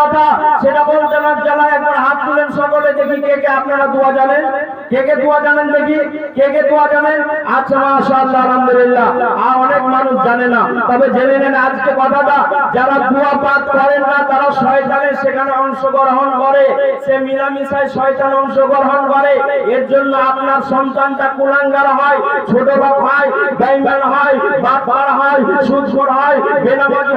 কথা, সেটা বলতে লজ্জা জ্বালায় একবার হাত তুলেন সকলে, দেখি কে কে আপনারা দোয়া জানেন। কে কে দোয়া জানেন দেখি? কে কে দোয়া জানেন? আচ্ছা মাশাআল্লাহ, আলহামদুলিল্লাহ। আর অনেক মানুষ জানে না। তবে জেনে নেন আজকে কথাটা। যারা দোয়া পাঠ করেন না, তারা সেখানে করে। সে মিলামিশায় শয়তান করে। এর জন্য আপনার সন্তানটা কুলাঙ্গার হয়, ছোট বাপ হয় হয় হয় হয়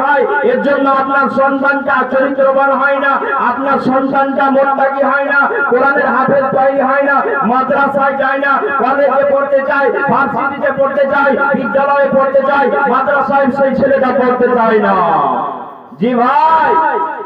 হয়। এর জন্য আপনার সন্তানটা চরিত্রবান হয় না। আপনার সন্তানটা মোত্তাকি হয় না। কোরআনের হাফেজ তৈরি হয় না। মাদ্রাসায় যায় না কলেজে পড়তে চায় ভার্সিটিতে পড়তে চায় বিদ্যালয়ে পড়তে চায় মাদ্রাসায় সেই ছেলেটা পড়তে চায় না। জি ভাই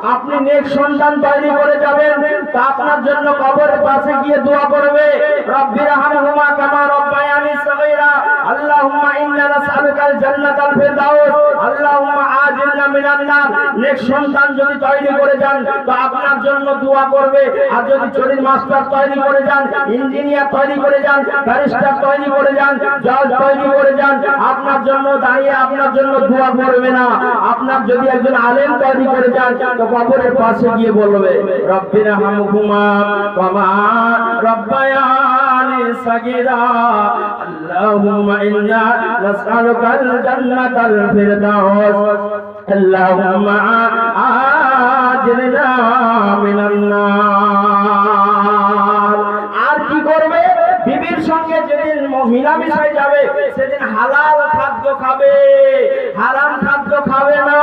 আপনি নেক সন্তান তৈরি করে যাবেন, তা আপনার জন্য কবরের পাশে গিয়ে দোয়া করবে। রব্বির হামহুমা কামা রব্বায়ানি সগীরা। আল্লাহুম্মা ইন্না নাসআলুকাল জান্নাতাল ফিরদাউস। আল্লাহুম্মা আজিলনা মিনান নার। নেক সন্তান যদি তৈরি করে যান, তো আপনার জন্য দোয়া করবে। আর যদি চরিত্র মাস্টার তৈরি করে যান, ইঞ্জিনিয়ার তৈরি করে যান, ব্যারিস্টার তৈরি করে যান, জজ তৈরি করে যান, আপনার জন্য দাঁড়িয়ে আপনার জন্য দোয়া করবে না। আপনার যদি একজন আলেম তৈরি করে যান, তো কবরের পাশে গিয়ে বলবে, রব্বিনা হামহুমা কামা রব্বায়ানি আর কি করবে? বিবির সঙ্গে যেদিন মিলামিশায় যাবে, সেদিন হালাল খাদ্য খাবে। হারাম খাদ্য খাবে না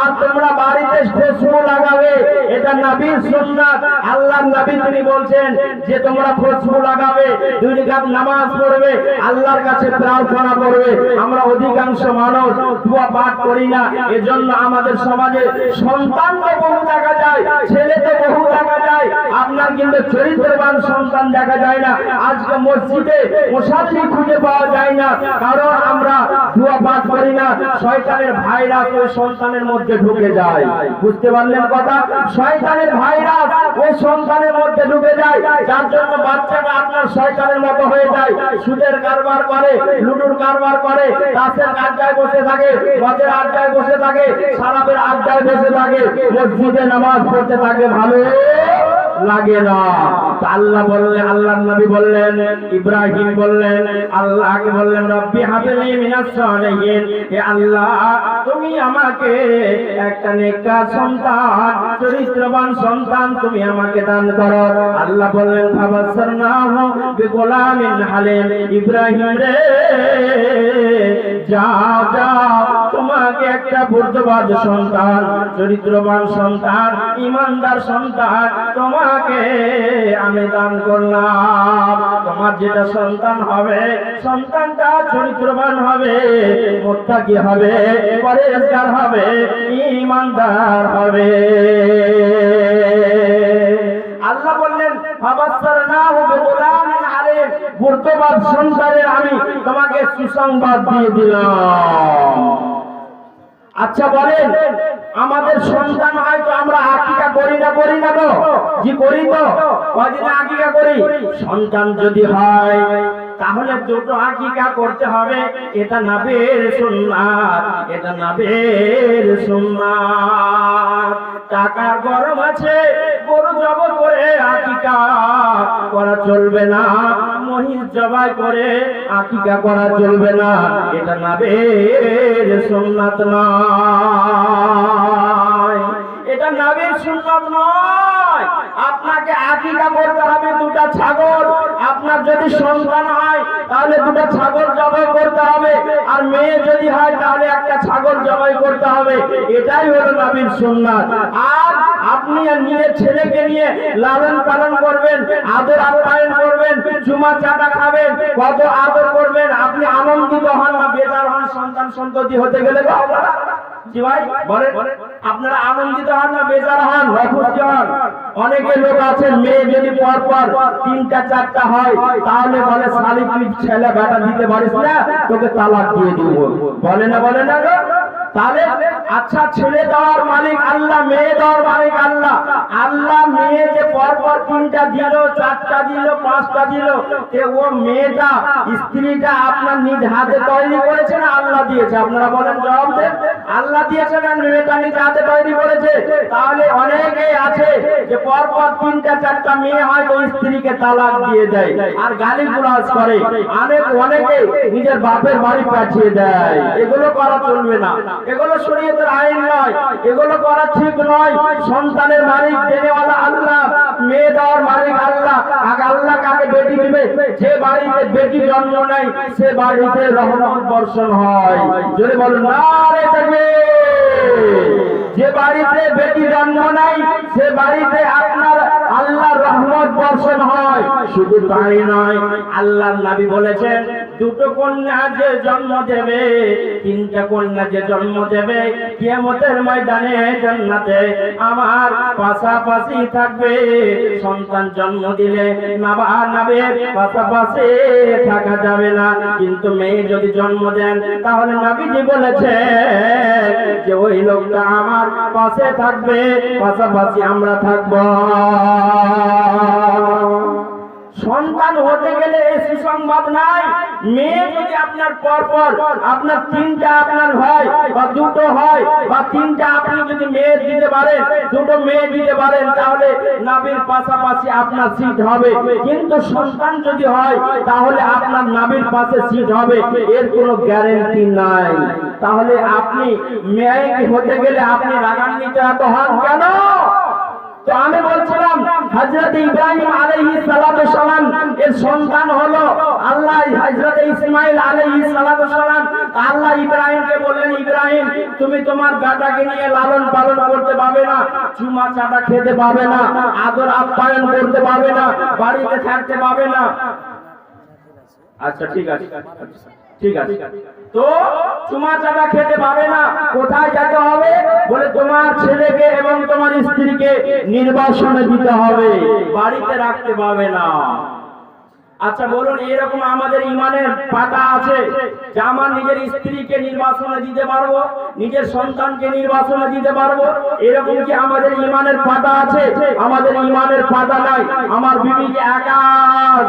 আর তোমরা বাড়িতে খুশবু লাগাবে এটা নবীর সুন্নাত, আল্লাহর নবী তিনি বলছেন যে তোমরা খুশবু লাগাবে, দুই রাকাত নামাজ পড়বে, আল্লাহর কাছে প্রার্থনা করবে। আমরা অধিকাংশ মানুষ দোয়া পাঠ করি না। এজন্য আমাদের সমাজে সন্তান তো বহু দেখা যায়, ছেলে তো বহু দেখা যায়, আপনার কিন্তু চরিত্রবান সন্তান দেখা যায় না। আজকে মসজিদে মুসাল্লি খুঁজে পাওয়া যায় না, কারণ আমরা দোয়া পাঠ করি না শয়তানের ভাইরাস ওই সন্তানের মধ্যে ঢুকে যায়। বুঝতে পারলেন কথা? শয়তানের ভাইরাস ওই সন্তানের মধ্যে ঢুকে যায়। যার জন্য বাচ্চাটা আপনার শয়তানের মতো হয়ে যায়। সুদের কারবার করে, লুডুর কারবার করে তাসের আড্ডায় বসে থাকে মদের আড্ডায় বসে থাকে সারাবের আড্ডায় বসে থাকে, মসজিদে নামাজ পড়তে থাকে ভালো লাগে না। আল্লাহ বললেন, আল্লাহর নবী বললেন, ইব্রাহিম বললেন আল্লাহকে বললেন, রব্বি হাবলি মিনাস সালিহিন। হে আল্লাহ, তুমি আমাকে একটা নেককার সন্তান, চরিত্রবান সন্তান তুমি আমাকে দান করো। আল্লাহ বললেন ফাবাসসারনাহু বিগোলামিন হালিম। ইব্রাহিম রে, যা যা, তোমাকে একটা বুদ্ধবাদ সন্তান, চরিত্রবান সন্তান, ইমানদার সন্তান, তোমাকে আমি দান করলাম। তোমার যেটা সন্তান হবে, সন্তানটা চরিত্রবান হবে, মোত্তাকি হবে পরেশগার হবে ইমানদার হবে। আল্লাহ বললেন, ফাবাসসারনাহু বিগুলামিন আলিম। বুদ্ধবাদ সন্তানের আমি তোমাকে সুসংবাদ দিয়ে দিলাম। আচ্ছা বলেন, আমাদের সন্তান হয়তো আমরা আকিকা করি না করি না তো কি করি তো? কদিন আকিকা করি? সন্তান যদি হয় তাহলে দুটো আকিকা করতে হবে। এটা নাবের সুন্নাত, এটা নাবের সুন্নাত। টাকা গরম আছে, গরু জব করে আকিকা করা চলবে না। মহিষ জবাই করে আকিকা করা চলবে না। এটা না নাবের সুন্নাত নয়। এটা নাবের সুন্নাত নয়। আপনাকে আকিকা করতে হবে দুটা ছাগল। আপনার যদি সন্তান হয়, তাহলে দুটা ছাগল জবাই করতে হবে। আর মেয়ে যদি হয়, তাহলে একটা ছাগল জবাই করতে হবে। এটাই হলো নবীর সুন্নাত। আর আপনি নিজের ছেলেকে নিয়ে লালন পালন করবেন, আদর আপ্যায়ন করবেন চুমা চাটা খাবেন, কত আদর করবেন, আপনি আনন্দিত হন না, বেজার হন, সন্তান সন্ততি হতে গেলে গো আপনারা? আনন্দিত হন না, বেজার হন খুশি হন অনেকে লোক আছেন মেয়ে যদি পর পর তিনটা, চারটা হয়, তাহলে বলে, শালিক ছেলে বেটা দিতে পারিস না, তোকে তালাক দিয়ে দিব বলে না বলে না তাহলে আচ্ছা ছেলে দেওয়ার মালিক আল্লাহ, মেয়ে দেওয়ার মালিক আল্লাহ। আল্লাহ মেয়ে যে পরপর তিনটা দিল, চারটা দিল, পাঁচটা দিল। ও মেয়েটা, স্ত্রীটা আপনার নিজ হাতে তৈরি করেছে না আল্লাহ দিয়েছে? আপনারা বলেন জবাব। দেন আল্লাহ দিয়েছে না মেয়েটা নিজ হাতে তৈরি করেছে? তাহলে অনেকেই আছে যে পরপর তিনটা, চারটা মেয়ে হয়তো স্ত্রীকে তালাক দিয়ে দেয় আর গালি গুলাজ করে। অনেক, অনেকে নিজের বাপের বাড়ি পাঠিয়ে দেয়। এগুলো করা চলবে না। এগুলো শরীয়তের আইন নয়, এগুলো করা ঠিক নয়। সন্তানের মালিক দেনেওয়ালা আল্লাহ, মেয়ে দেওয়ার মালিক আল্লাহ। আগে আল্লাহ কাকে বেটি দিবে? যে বাড়িতে বেটি জন্ম নেয়, সে বাড়িতে রহমত বর্ষণ হয়। যদি বলুন না যে বাড়িতে বেটি জন্ম নাই সে বাড়িতে আপনার আল্লাহর রহমত বর্ষণ হয়। শুধু তাই নয়, আল্লাহর নবী বলেছেন, দুটো কন্যা যে জন্ম দেবে, তিনটা কন্যা যে জন্ম দেবে, কিয়ামতের ময়দানে, জান্নাতে আমার পাশাপাশি থাকবে। সন্তান জন্ম দিলে নাবা নাবের পাশাপাশি থাকা যাবে না। কিন্তু মেয়ে যদি জন্ম দেন, তাহলে নাবিজি বলেছে যে ওই লোকটা আমার পাশে থাকবে, পাশাপাশি আমরা থাকব। সন্তান হতে গেলে সুসংবাদ নাই। মেয়ে যদি আপনার পর পর আপনার তিনটা আপনার হয় বা দুটো হয় বা তিনটা আপনি যদি মেয়ে দিতে পারেন, দুটো মেয়ে দিতে পারেন, তাহলে নাবির পাশাপাশি আপনার সিট হবে। কিন্তু সন্তান যদি হয়, তাহলে আপনার নাবির পাশে সিট হবে। এর কোনো গ্যারেন্টি নাই। তাহলে আপনি মেয়ে হতে গেলে আপনি রাগান্বিত এত হন কেন? তো আমি বলছিলাম হযরত ইব্রাহিম আলাইহিস সালাতু সালাম এর সন্তান হলো আল্লাহ হযরত ইসমাইল আলাইহিস সালাতু সালাম। আল্লাহ ইব্রাহিমকে বললেন, ইব্রাহিম, তুমি তোমার বেটাকে নিয়ে লালন পালন করতে পারবে না, চুমা চাটা খেতে পাবে না, আদর আপ্যায়ন করতে পারবে না, বাড়িতে থাকতে পারবে না। আচ্ছা ঠিক আছে। ঠিক আছে। তো চুমা চাটা খেতে পাবে না, কোথায় যেতে হবে? বলে তোমার ছেলেকে এবং তোমার স্ত্রীকে নির্বাসনে দিতে হবে। বাড়িতে রাখতে পাবে না। আচ্ছা বলুন, এরকম আমাদের ইমানের পাতা আছে যে আমার নিজের স্ত্রীকে নির্বাসনে দিতে পারব, নিজের সন্তানকে নির্বাসনে দিতে পারব? এরকম কি আমাদের ইমানের পাতা আছে? আমাদের ইমানের পাতা নাই। আমার বিবিকে একা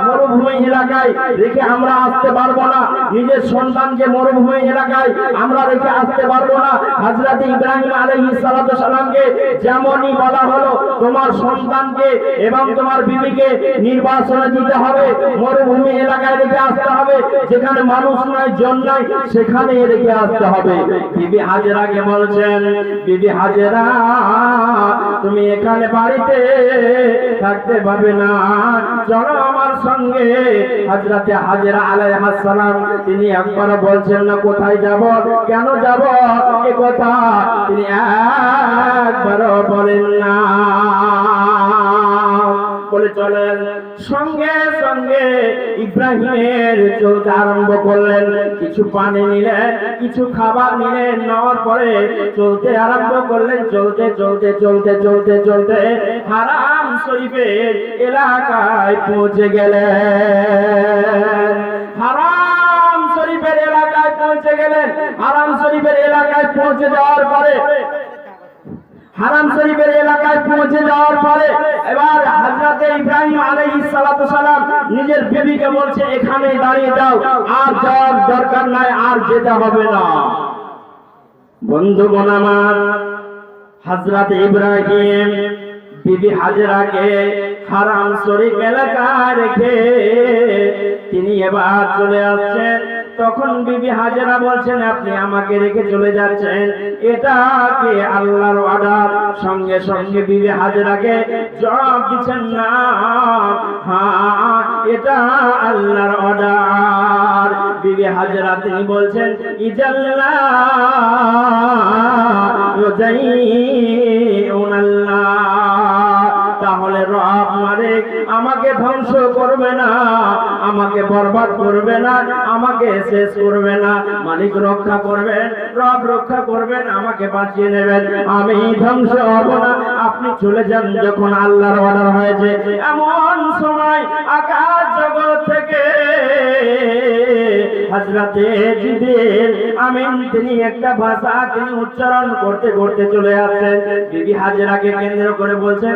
মরুভূমি এলাকায় রেখে আমরা আসতে পারব না। নিজের সন্তানকে মরুভূমি এলাকায় আমরা রেখে আসতে পারব না। হযরত ইব্রাহিম সালাতু সালামকে যেমনই বলা হলো, তোমার সন্তানকে এবং তোমার বিবিকে নির্বাসনে দিতে হবে। মরুভূমি এলাকায় রেখে আসতে হবে। যেখানে মানুষ নাই, জন নাই, সেখানে রেখে আসতে হবে। বিবি হাজেরাকে বলছেন, বিবি হাজেরা, তুমি এখানে বাড়িতে থাকতে পারবে না। চলো আমার সঙ্গে। হাজরাতে হাজেরা আলাইহিস সালাম, তিনি একবার বলছেন, না, কোথায় যাব? কেন যাব? এ কথা তিনি একবারও বলেন না। চলেন সঙ্গে সঙ্গে ইব্রাহিমের চলতে আরম্ভ করলেন। কিছু পানি নিলেন, কিছু খাবার নিলেন, নেওয়ার পরে চলতে আরম্ভ করলেন। চলতে চলতে চলতে চলতে চলতে হারাম শরীফের এলাকায় পৌঁছে গেলেন। হারাম শরীফের এলাকায় পৌঁছে গেলেন। হারাম শরীফের এলাকায় পৌঁছে যাওয়ার পরে হারাম শরীফের এলাকায় পৌঁছে যাওয়ার পরে এবার সালাম, নিজের বিবিকে বলছে, এখানে দাঁড়িয়ে যাও, আর যাওয়ার দরকার নাই, আর যেতে হবে না। বন্ধুগণ আমার হাজরাত ইব্রাহিম বিবি হাজরাকে হারাম শরীফ এলাকায় রেখে তিনি এবার চলে আসছেন। তখন বিবি হাজেরা বলছেন, আপনি আমাকে রেখে চলে যাচ্ছেন। এটা কি আল্লাহর অর্ডার? সঙ্গে সঙ্গে বিবি হাজেরাকে জবাব দিচ্ছেন, না হ্যাঁ এটা আল্লাহর অর্ডার। বিবি হাজেরা তিনি বলছেন, ইজাল্লা তাহলে রব মালিক আমাকে ধ্বংস করবে না। আমাকে বরবাদ করবে না, আমাকে শেষ করবে না। মালিক রক্ষা করবেন, রব রক্ষা করবেন, আমাকে বাঁচিয়ে নেবেন। আমি ধ্বংস হব না। আপনি চলে যান যখন আল্লাহর অর্ডার হয়েছে। এমন সময় আকাশ জগৎ থেকে হাজরাতে জিবের আমিন, তিনি একটা ভাষা তিনি উচ্চারণ করতে করতে চলে আসছেন। বিবি হাজরাকে কেন্দ্র করে বলছেন